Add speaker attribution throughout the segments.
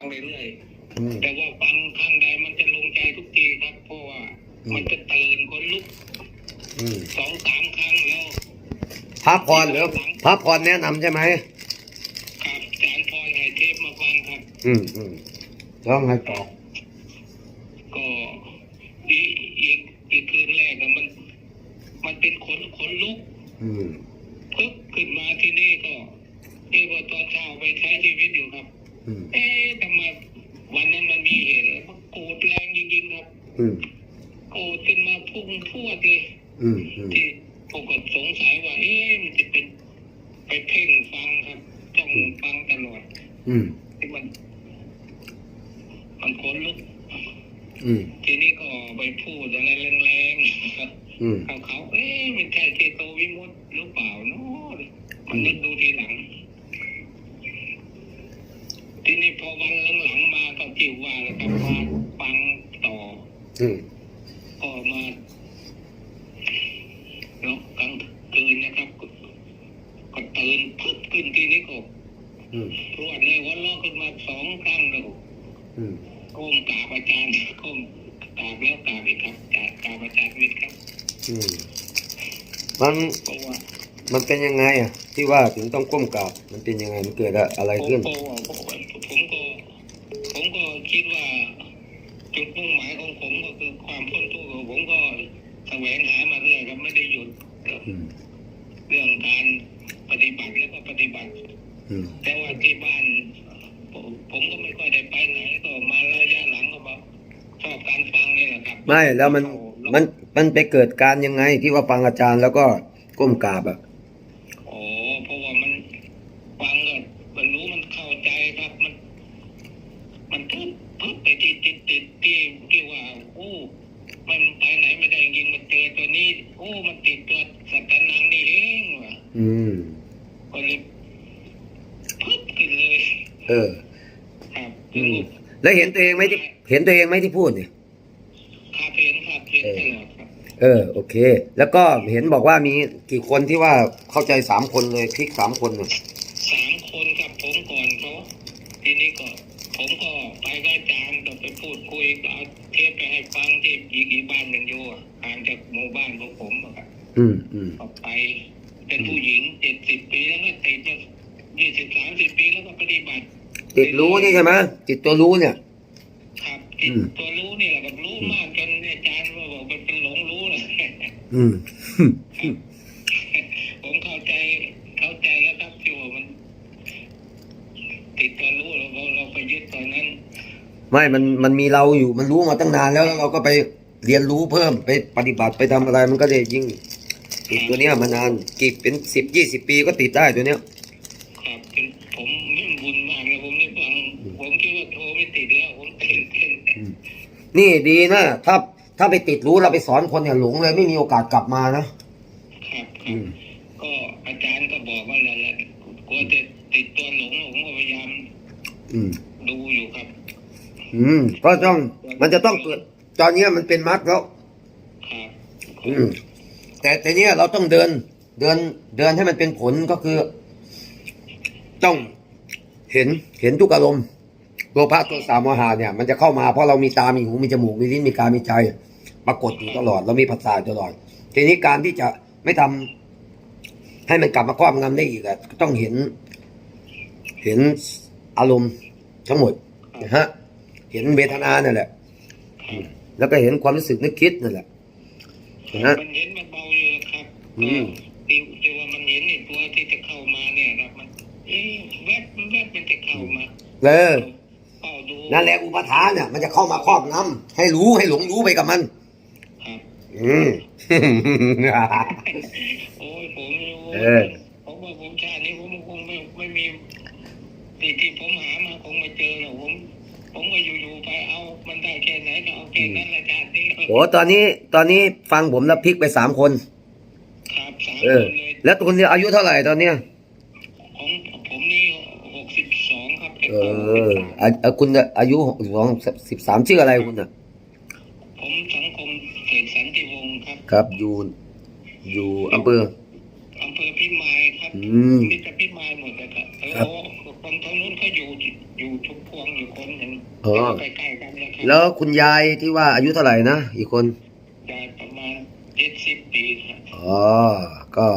Speaker 1: ฟังเรื่อย
Speaker 2: อืม
Speaker 1: ๆแต่ว่าฟังครั้งใดมันจะลงใจทุกทีครับเพราะว่า
Speaker 2: อืม
Speaker 1: มันจะตื่นคนลุก
Speaker 2: อืม
Speaker 1: สองสามครั้งแล้ว
Speaker 2: พระพรหรือพระพรแนะนำใช่ไหม
Speaker 1: ครับอาจารย์พรไอเทปมาฟังครับ
Speaker 2: อืมอืมต้องให้ต่อ
Speaker 1: ก็อีอีกอีกคืนแรกอะมัน มันเป็นขนขนลุก
Speaker 2: อืม
Speaker 1: ปึ๊บขึ้นมาที่นี่ก็นี่พอตอนเช้าไปใช้ชีวิตอยู่ครับ
Speaker 2: อืม
Speaker 1: เอ๊ะทำไมวันนั้นมันมีเหตุอะไรมันโกรธแรงจริงๆครับ
Speaker 2: อืม
Speaker 1: โกรธขึ้นมาพุ่งพรวดเลย
Speaker 2: อืม อืม
Speaker 1: ที่ผมก็สงสัยว่า เอ๊ะมันจะเป็น ไปเพ่งฟังครับจ้องฟังตลอด
Speaker 2: อืม
Speaker 1: ที่มัน มันขนลุก
Speaker 2: อืม
Speaker 1: ทีนี้ก็ไปพูดอะไรแรงๆครับ
Speaker 2: อืม
Speaker 1: เขาเขาเอ๊ะมันใช่เทโตวิมุตติหรือเปล่าเนาะมันนึกดูทีหลัง ทีนี้พอวันหลังๆมาก็จิวว่าแล้วครับมาฟังต่อ
Speaker 2: อืม
Speaker 1: ก็มาเนาะกลางคืนนะครับก็ก็ตื่นพึบขึ้นทีนี้ก็
Speaker 2: อืม
Speaker 1: รวดเลยวันล้อขึ้นมาสองครั้งแล้ว
Speaker 2: อืม
Speaker 1: ก้มกราบอาจารย์ก้มกราบแล้วกราบอีกครับกราบกราบอาจารย์มิตรครับ
Speaker 2: อืมมัน
Speaker 1: เพราะว่า
Speaker 2: มันเป็นยังไงอะ ที่ว่าถึงต้องก้มกราบมันเป็นยังไงมันเกิดอะไร
Speaker 1: ผม
Speaker 2: ขึ้น
Speaker 1: ก็ผมก็ ผมก็คิดว่า จุดมุ่งหมายของผมก็คือความพ้นทุกข์ผมก็แสวงหามาเรื่อยครับไม่ได้หยุด
Speaker 2: อืม
Speaker 1: เรื่องการปฏิบัติแล้วก็ปฏิบัติ
Speaker 2: อืม
Speaker 1: แต่ว่าที่บ้านผมผมก็ไม่ค่อยได้ไปไหนก็มาระยะหลังก็บอกชอบการฟังนี่แหละครับ
Speaker 2: ไม่แล้วมันมันมันไปเกิดการยังไงที่ว่าฟังอาจารย์แล้วก็ก้มกราบอะ
Speaker 1: โอ้เพราะว่ามันฟังก็มันรู้มันเข้าใจครับมัน มันทุบทุบ ไปที่ติดติดที่ที่ว่าโอ้มันไปไหนไม่ได้จริงมันเจอตัวนี้โอ้มันติดตัวสัตว์นังนี่เองว่ะ
Speaker 2: อืม
Speaker 1: ก็เลยพึบขึ้นเลย
Speaker 2: เออ
Speaker 1: ครับ
Speaker 2: อืมแล้วเห็นตัวเองไหมที่เห็นตัวเองไหมที่พูดเนี่ย
Speaker 1: คาเพนคาเพนตลอดครับ
Speaker 2: เออ โอเค แล้วก็เห็นบอกว่ามีกี่คนที่ว่าเข้าใจสามคนเลยคลิกสามคนเนี่ย
Speaker 1: สามคนครับผมก่อนเขาทีนี้ก็ ผมก็ไปกับอาจารย์ก็ไปพูดคุยก็เอาเทปไปให้ฟังที่อีกอีกบ้านหนึ่งอยู่อะห่างจากหมู่บ้านของผมอะครับ
Speaker 2: อืมอืม
Speaker 1: ก็ไปเป็นผู้หญิงเจ็ดสิบปีแล้วก็ติดมายี่สิบสามสิบปีแล้วก็ปฏิบัติ
Speaker 2: ติดรู้นี่ใช่ไหมจิตตัวรู้เนี่ย
Speaker 1: ครับติด
Speaker 2: อืม
Speaker 1: ตัวรู้นี่แหละครับรู้มากจนอาจารย์ว่าบอกเป็นเป็นหลงรู้เลย
Speaker 2: อืม
Speaker 1: ผมเข้าใจเข้าใจแล้วครับที่ว่ามัน ติดตัวรู้แล้วเราเราไปยึดตอนนั้น
Speaker 2: ไม่มันมันมีเราอยู่มันรู้มาตั้งนานแล้วแล้วเราก็ไปเรียนรู้เพิ่มไปปฏิบัติไปทำอะไรมันก็เลยยิ่งติดตัวเนี้ยมานานกี่เป็นสิบยี่สิบปีก็ติดได้ตัวเนี้ย
Speaker 1: ครับเป็นผมนี่บุญมากเลยผมได้ฟังผมคิดว่าโทรไม่ติดแล้วผมตื่นเต้น
Speaker 2: นี่ดีนะถ้าถ้าไปติดรู้เราไปสอนคนเนี่ยหลงเลยไม่มีโอกาสกลับมานะครับ
Speaker 1: ครับก็อาจารย์ก็บอกว่าอะไรแหละกลัวจะติดตัวหลงผมก็พยายาม
Speaker 2: อืม
Speaker 1: ดูอยู่ครับ
Speaker 2: อืมเพราะต้องมันจะต้องเกิดตอนเนี้ยมันเป็นมรรคแล้ว
Speaker 1: ครับ
Speaker 2: อืม แต่แต่เนี้ยเราต้องเดิน เดินเดินให้มันเป็นผลก็คือ ต้องเห็นเห็นทุกอารมณ์ตัวพระตัวสามโมหาเนี่ย มันจะเข้ามาเพราะเรามีตา มีหู มีจมูก มีลิ้น มีกาย มีใจปรากฏอยู่ตลอด เรามีภาษาตลอด ทีนี้การที่จะไม่ทำให้มันกลับมาครอบงำได้อีกอะก็ต้องเห็น เห็นอารมณ์ทั้งหมดนะฮะ เห็นเวทนาเนี่ยแหละ
Speaker 1: ครับ
Speaker 2: แล้วก็เห็นความรู้สึกนึกคิดนั่นแหละนะฮะ
Speaker 1: มันเห็นเบาๆอยู่ครับ
Speaker 2: อื
Speaker 1: ก็
Speaker 2: ม
Speaker 1: ที่ที่ว่ามันเห็นไอ้ตัวที่จะเข้ามาเนี่ยครับมันเอ๊ะแวบแวบมันจะเข้ามา
Speaker 2: เออ
Speaker 1: เฝ้าดู
Speaker 2: นั่นแหละอุปทานเนี่ยมันจะเข้ามาครอบงำให้รู้ให้หลงรู้ไปกับมัน
Speaker 1: ครับ
Speaker 2: อืม
Speaker 1: โอ้ยผมนี่โอ้ย
Speaker 2: เออ
Speaker 1: ผมว่าผมชาตินี้ผมคงไม่ไม่มีที่ที่ผมหามาคงไม่เจอหรอกผม ผมก็อยู่ๆไปเอามันได้แค่ไหนก็เอาแค่นั้นละชาตินี้
Speaker 2: โอ้ตอนนี้ตอนนี้ฟังผมแล้วพลิกไปสามคน
Speaker 1: ครับสาม
Speaker 2: เอ
Speaker 1: ค
Speaker 2: อ
Speaker 1: นเลย
Speaker 2: แล้วคุณเนี่ยอายุเท่าไหร่ตอนเนี้ย
Speaker 1: ของผมนี่หกสิบสองครับ
Speaker 2: เอออะอะคุณอายุสองสิบสามชื่ออะไรคุณอะ
Speaker 1: ผมสังคมเศรษฐสันติวงศ์ครับ
Speaker 2: ครับ อยู่อยู่อำเภอ
Speaker 1: อำเภอพิมายครับ
Speaker 2: อืม
Speaker 1: มีแต่พิมายหมดเลยครับ
Speaker 2: ครับ
Speaker 1: โอ้ คนทางนู้นเขาอยู่อยู่ทุกพวงอยู่คนหนึ่ง
Speaker 2: อ๋อ
Speaker 1: ใกล้ๆกันนะครับ
Speaker 2: แล้วคุณยายที่ว่าอายุเท่าไหร่นะอีกคน
Speaker 1: ได้ประมาณเจ็ดสิบปีครับ
Speaker 2: อ๋อ ก็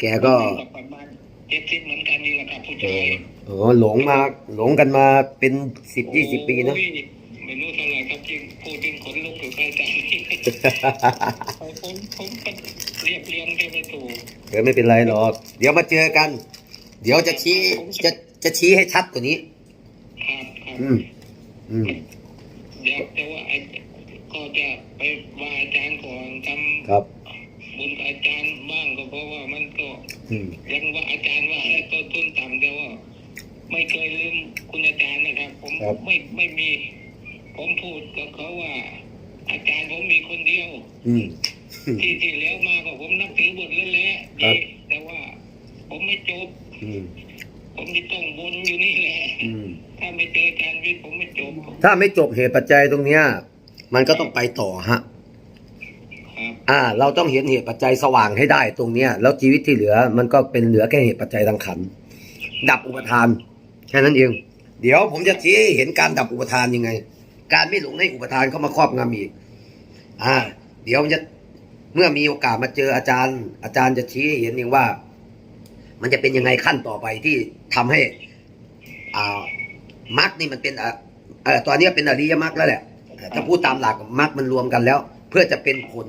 Speaker 2: แกก็
Speaker 1: ประมาณเจ็ดสิบเหมือนกันนี่แหละครับผู้ชาย
Speaker 2: อ๋อหลงมาหลงกันมาเป็นสิบยี่สิบปีนะ
Speaker 1: โอ้ยไม่รู้เท่าไหร่ครับจริงพูดจริงขนลุกอยู่ใกล้ใจผมผมก็เรียบเรียงแค่ไม่ถูก
Speaker 2: เดี๋ยวไม่เป็นไรหรอก เดี๋ยวมาเจอกัน เดี๋ยวจะชี้จะ จะชี้ให้ชัดกว่านี้
Speaker 1: ครับครับ
Speaker 2: อืม อืม
Speaker 1: เดี๋ยวแต่ว่าไอ้ก็จะไปว่าอาจารย์ก่อนท
Speaker 2: ครับำ
Speaker 1: บุญกับอาจารย์บ้างก็เพราะว่ามันก็
Speaker 2: อืม
Speaker 1: ยังว่าอาจารย์ว่าให้ต้นทุนต่ำแต่ว่าไม่เคยลืมคุณอาจารย์นะครับ ผมไม่ไม่มี ผมพูดกับเขาว่า อาจารย์ผมมีคนเดียว
Speaker 2: อืม
Speaker 1: ที่ที่แล้วมาก็ผมนับถือบทแล้วแหละ
Speaker 2: ครั
Speaker 1: ดี
Speaker 2: บ
Speaker 1: แต่ว่า ผมไม่จบ
Speaker 2: อืม
Speaker 1: ผมจะต้องบนอยู่นี่แหละ
Speaker 2: อืม
Speaker 1: ถ้าไม่เจออาจารย์วิทย์ผมไม่จบ
Speaker 2: ถ้าไม่จบเหตุปัจจัยตรงเนี้ย มันก็ต้องไปต่อฮะ
Speaker 1: ครับ
Speaker 2: อ่า เราต้องเห็นเหตุปัจจัยสว่างให้ได้ตรงเนี้ย แล้วชีวิตที่เหลือ มันก็เป็นเหลือแค่เหตุปัจจัยทางขันธ์ดับอุปทานแค่นั้นเอง เดี๋ยวผมจะชี้ให้เห็นการดับอุปทานยังไง การไม่หลงให้อุปทานเข้ามาครอบงำอีกอ่า เดี๋ยวมันจะเมื่อมีโอกาสมาเจออาจารย์ อาจารย์จะชี้ให้เห็นเองว่า มันจะเป็นยังไงขั้นต่อไปที่ทำให้อ่ามรรคนี่มันเป็นอะเออตอนนี้เป็นอริยมรรคแล้วแหละเออถ้าพูดตามหลักมรรคมันรวมกันแล้ว เพื่อจะเป็นผล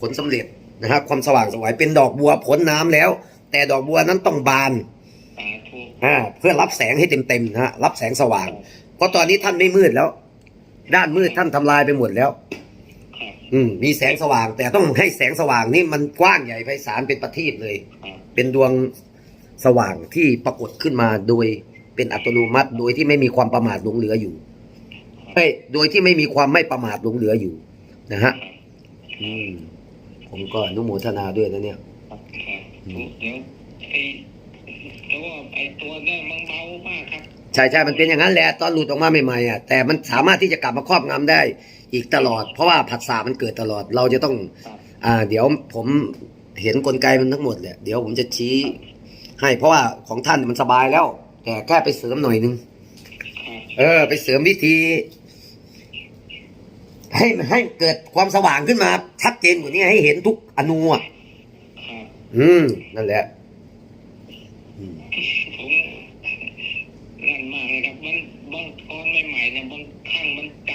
Speaker 2: ผลสำเร็จนะครับความสว่างไสวยเป็นดอกบัวผลน้ำแล้ว แต่ดอกบัวนั้นต้องบาน
Speaker 1: สาธุ
Speaker 2: อ่าเพื่อรับแสงให้เต็มๆนะฮะรับแสงสว่าง เพราะตอนนี้ท่านไม่มืดแล้ว ด้านมืดท่านทำลายไปหมดแล้ว
Speaker 1: ครับ
Speaker 2: อืมมีแสงสว่าง แต่ต้องให้แสงสว่างนี่มันกว้างใหญ่ไพศาลเป็นประทีปเลย
Speaker 1: ครับ
Speaker 2: เป็นดวง สว่างที่ปรากฏขึ้นมาโดยเป็นอัตโนมัติ โดยที่ไม่มีความประมาทหลงเหลืออยู่เอ้ยโดยที่ไม่มีความไม่ประมาทหลงเหลืออยู่ นะฮะ
Speaker 1: ครับ
Speaker 2: อืมผมก็อนุโมทนาด้วยนะเนี่ย
Speaker 1: ครับเดี๋ยวไอ้แต่ว่าไอ้ตัวเนี่ยมันเบามากครับ
Speaker 2: ใช่ใช่มันเป็นอย่างนั้นแหละตอนหลุดออกมาใหม่ๆอะแต่มันสามารถที่จะกลับมาครอบงำได้อีกตลอด เพราะว่าผัสสะมันเกิดตลอดเราจะต้อง
Speaker 1: ครับ
Speaker 2: อ่า เดี๋ยวผมเห็นกลไกมันทั้งหมดแหละเดี๋ยวผมจะชี้ ให้เพราะว่าของท่านมันสบายแล้ว แต่แค่ไปเสริมหน่อยนึง
Speaker 1: ครับ
Speaker 2: เออ ไปเสริมวิธี ให้ให้เกิดความสว่างขึ้นมาชัดเจนกว่านี้ให้เห็นทุกอนูอะ
Speaker 1: ครับ
Speaker 2: อืม นั่นแหละอืม
Speaker 1: ผมนั่นมากเลยครับมันบางตอนใหม่ๆเนี่ยบางครั้งมันจ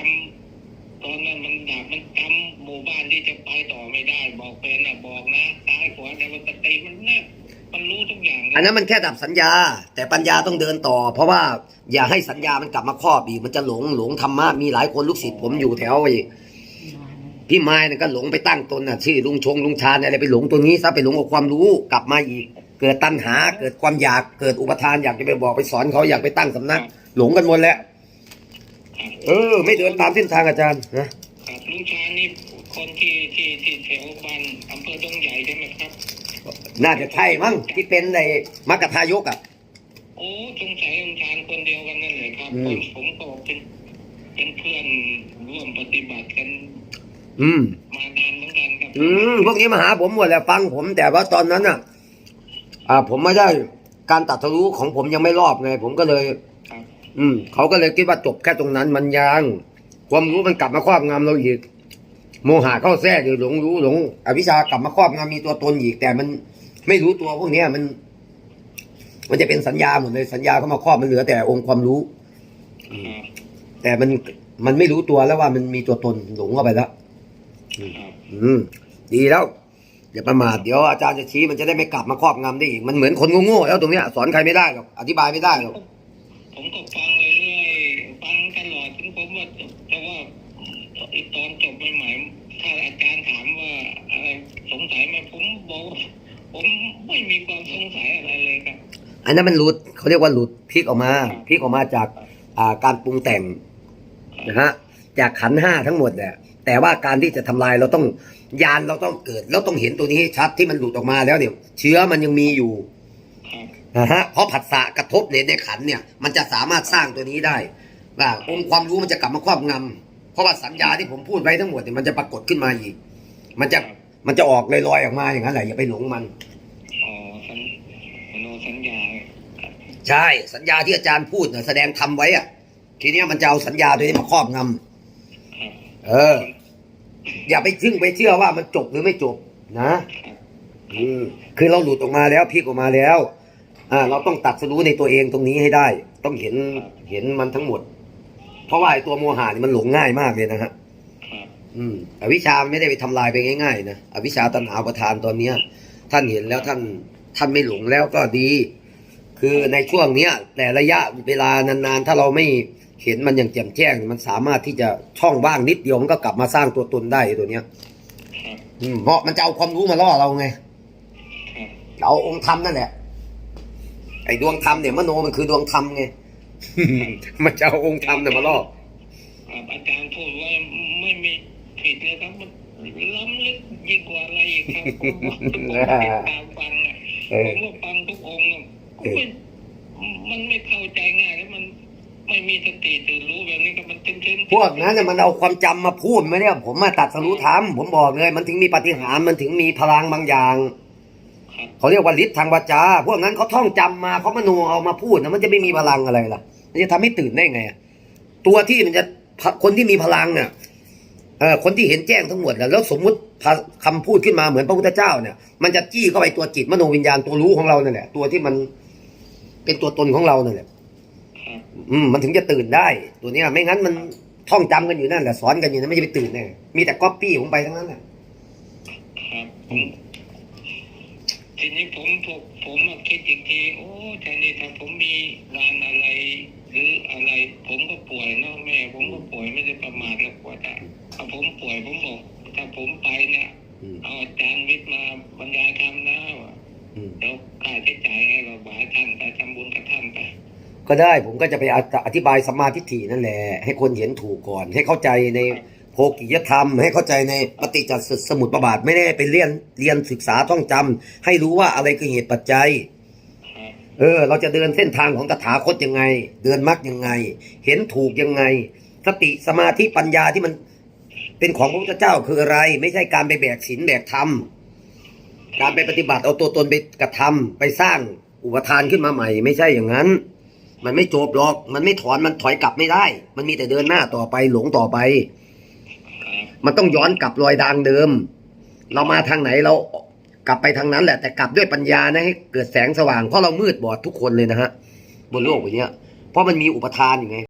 Speaker 1: ำตอนนั้นมันดับมันจำหมู่บ้านที่จะไปต่อไม่ได้ บอกเป็นอะบอกนะซ้ายขวาแต่ว่าสติมันแนบ มันรู้ทุกอย่าง
Speaker 2: อันนั้นมันแค่ดับสัญญา แต่ปัญญาต้องเดินต่อ เพราะว่าอย่าให้สัญญามันกลับมาครอบอีกมันจะหลงหลงธรรมะมีหลายคนลูกศิษย์ผมอยู่แถวไอ้พี่ไม้น่ะก็หลงไปตั้งตนน่ะชื่อลุงชงลุงชาญอะไรไปหลงตัวนี้ซะไปหลงกับความรู้กลับมาอีก เกิดตัณหา เกิดความอยากเกิดอุปทานอยากจะไปบอกไปสอนเขาอยากไปตั้งสำนัก หลงกันหมดแล้วเออ ไม่เดินตามเส้นทางอาจารย์นะครับ
Speaker 1: ลุงชาญนี่คนที่ที่ที่แถวบ้านอำเภอดงใหญ่ใช่ไหมครับ
Speaker 2: น่าจะใช่มั้งที่เป็นในมักกะทายกอะ
Speaker 1: โอ้สงสัยลุงชาญคนเดียวกันนั่นแหละครับ
Speaker 2: อืม
Speaker 1: ผมก็เป็นเป็นเพื่อนร่วมปฏิบัติกัน
Speaker 2: อืม
Speaker 1: มานานเหมือนกันครับ
Speaker 2: อืมพวกนี้มาหาผมหมดแหละฟังผม แต่ว่าตอนนั้นอะ อ่า ผมไม่ได้การตัดทะลุของผมยังไม่รอบไงผมก็เลย
Speaker 1: ครับ
Speaker 2: อืมเขาก็เลยคิดว่าจบแค่ตรงนั้นมันยังความรู้มันกลับมาครอบงำเราอีก โมหะเข้าแทรกหรือหลงรู้หลงอวิชากลับมาครอบงำมีตัวตนอีก แต่มันไม่รู้ตัวพวกเนี้ยมัน มันจะเป็นสัญญาหมดเลยสัญญาเข้ามาครอบมันเหลือแต่องค์ความรู้ แต่มันมันไม่รู้ตัวแล้วว่ามันมีตัวตนหลงเข้าไปแล้วอืมดีแล้วอย่าประมาทเดี๋ยวอาจารย์จะชี้มันจะได้ไม่กลับมาครอบงำได้อีกมันเหมือนคนโง่ๆแล้วตรงเนี้ยสอนใครไม่ได้หรอกอธิบายไม่ได้หรอก
Speaker 1: ผมก็ฟังเรื่อยๆฟังตลอดถึงผมว่าแต่ว่า ไอตอนจบใหม่ๆถ้าอาจารย์ถามว่าอะไรสงสัยไหมผมบอกผมไม่มีความสงสัยอะไรเลยครับ
Speaker 2: อันนั้นมันหลุดเขาเรียกว่าหลุดพลิกออกมาพลิกออกมาจากอ่าการปรุงแต่งนะฮะจากขันห้าทั้งหมดแหละแต่ว่าการที่จะทำลายเราต้องยานเราต้องเกิดแล้วต้องเห็นตัวนี้ให้ชัดที่มันหลุดออกมาแล้วเนี่ย เชื้อมันยังมีอยู่นะฮะเพราะผัสสะกระทบในในขันเนี่ย มันจะสามารถสร้างตัวนี้ได้ว่าองค์ความรู้มันจะกลับมาครอบงำ เพราะว่าสัญญาที่ผมพูดไว้ทั้งหมดเนี่ยมันจะปรากฏขึ้นมาอีก มันจะมันจะออกลอยๆออกมาอย่างนั้นแหละอย่าไปหลงมัน
Speaker 1: อ๋อสัญโนสัญญา
Speaker 2: ใช่สัญญาที่อาจารย์พูดน่ะแสดงทำไว้อะทีเนี้ยมันจะเอาสัญญาตัวนี้มาครอบงำ
Speaker 1: ครับ
Speaker 2: เออ อย่าไปซึ่งไปเชื่อว่ามันจบหรือไม่จบนะ
Speaker 1: ครับ
Speaker 2: อืมคือเราหลุดออกมาแล้วพลิกออกมาแล้ว อ่า เราต้องตัดสรู้ในตัวเองตรงนี้ให้ได้ ต้องเห็นเห็นมันทั้งหมด เพราะว่าไอ้ตัวโมหะนี่มันหลงง่ายมากเลยนะฮะ
Speaker 1: ครับ
Speaker 2: อืมอวิชชาไม่ได้ไปทำลายไปง่ายๆนะอวิชชาตัณหาประทานตอนเนี้ย ท่านเห็นแล้วท่านท่านไม่หลงแล้วก็ดี คือในช่วงเนี้ย แต่ระยะเวลานานๆ ถ้าเราไม่เห็นมันอย่างแจ่มแจ้ง มันสามารถที่จะช่องว่างนิดเดียวมันก็กลับมาสร้างตัวตนได้ไอ้ตัวเนี้ย
Speaker 1: ครับ
Speaker 2: อืมเพราะมันจะเอาความรู้มาล่อเราไง
Speaker 1: ครับ
Speaker 2: เอาองค์ธรรมนั่นแหละไอ้ดวงธรรมเนี่ยมโนมันคือดวงธรรมไง มันจะเอาองค์ธรรมเนี่ยมาล่อ
Speaker 1: ครับอาจารย์พูดว่าไม่มีผิดเลยครับมันล้ำลึกยิ่งกว่าอะไรอีกครับผมว่าผมติดตามฟังอะ
Speaker 2: เอ
Speaker 1: ผ
Speaker 2: อ
Speaker 1: มว่าฟังทุกองค์อะก็ไม่มันไม่เข้าใจง่ายแล้วมันไม่มีสติตื่นรู้แบบนี้ก็มันเต้นเต้น
Speaker 2: พวกนั้นน่ะมันเอาความจำมาพูดไม่ได้ผมมาตัดสรู้ธรรมผมบอกเลย มันถึงมีปาฏิหารย์มันถึงมีพลังบางอย่าง
Speaker 1: ครับ
Speaker 2: เขาเรียกว่าฤทธิ์ทางวาจา พวกนั้นเขาท่องจำมาเขามโนเอามาพูดนะมันจะไม่มีพลังอะไรล่ะ มันจะทำให้ตื่นได้ไง ตัวที่มันจะคนที่มีพลังเนี่ยเออคนที่เห็นแจ้งทั้งหมดแล้วแล้วสมมุติคำพูดขึ้นมาเหมือนพระพุทธเจ้าเนี่ย มันจะจี้เข้าไปตัวจิตมโนวิญญาณตัวรู้ของเราเนั่นแหละตัวที่มันเป็นตัวตนของเราเนั่นแหละอืมมันถึงจะตื่นได้ ตัวนี้ไม่งั้นมันท่องจำกันอยู่นั่นแหละสอนกันอยู่นั่นไม่จะไปตื่นแน่มีแต่ก๊อปปี้ผมไปทั้งนั้นแหละ
Speaker 1: ครับ ทีนี้ผมผมผมมาคิดอีกทีโอ้ทีนี้ถ้าผมมีงานอะไร หรืออะไร ผมก็ป่วยเนาะแม่ ผมก็ป่วยไม่ได้ประมาทหรอกว่าแต่ถ้าผมป่วยผมบอกถ้าผมไปเนี่ย
Speaker 2: อืม
Speaker 1: เอาอาจารย์วิทย์มาบรรยายธรรมนะว่า
Speaker 2: อืม
Speaker 1: เดี๋ยวค่าใช้จ่ายไงเราบายท่านไปทำบุญกับท่านไป
Speaker 2: ก็ได้ผมก็จะไปอธิบายสัมมาทิฏฐินั่นแหละ ให้คนเห็นถูกก่อนให้เข้าใจใน โภกิยธรรม ให้เข้าใจในปฏิจจสมุปบาทไม่ได้ไปเรียนเรียนศึกษาท่องจำให้รู้ว่าอะไรคือเหตุปัจจัย
Speaker 1: ครับ
Speaker 2: เออ เราจะเดินเส้นทางของตถาคตยังไง เดินมรรคยังไง เห็นถูกยังไง สติสมาธิปัญญาที่มันเป็นของพระพุทธเจ้าคืออะไร ไม่ใช่การไปแบกศีลแบกธรรมการไปปฏิบัติเอาตัวตนไปกระทำไปสร้างอุปทานขึ้นมาใหม่ ไม่ใช่อย่างนั้น มันไม่จบหรอก มันไม่ถอนมันถอยกลับไม่ได้ มันมีแต่เดินหน้าต่อไปหลงต่อไป
Speaker 1: ครับ
Speaker 2: มันต้องย้อนกลับรอยดางเดิม เรามาทางไหนเรากลับไปทางนั้นแหละ แต่กลับด้วยปัญญานะให้เกิดแสงสว่างเพราะเรามืดบอดทุกคนเลยนะฮะบนโลกอย่างเนี้ยเพราะมันมีอุปทานอยู่ไง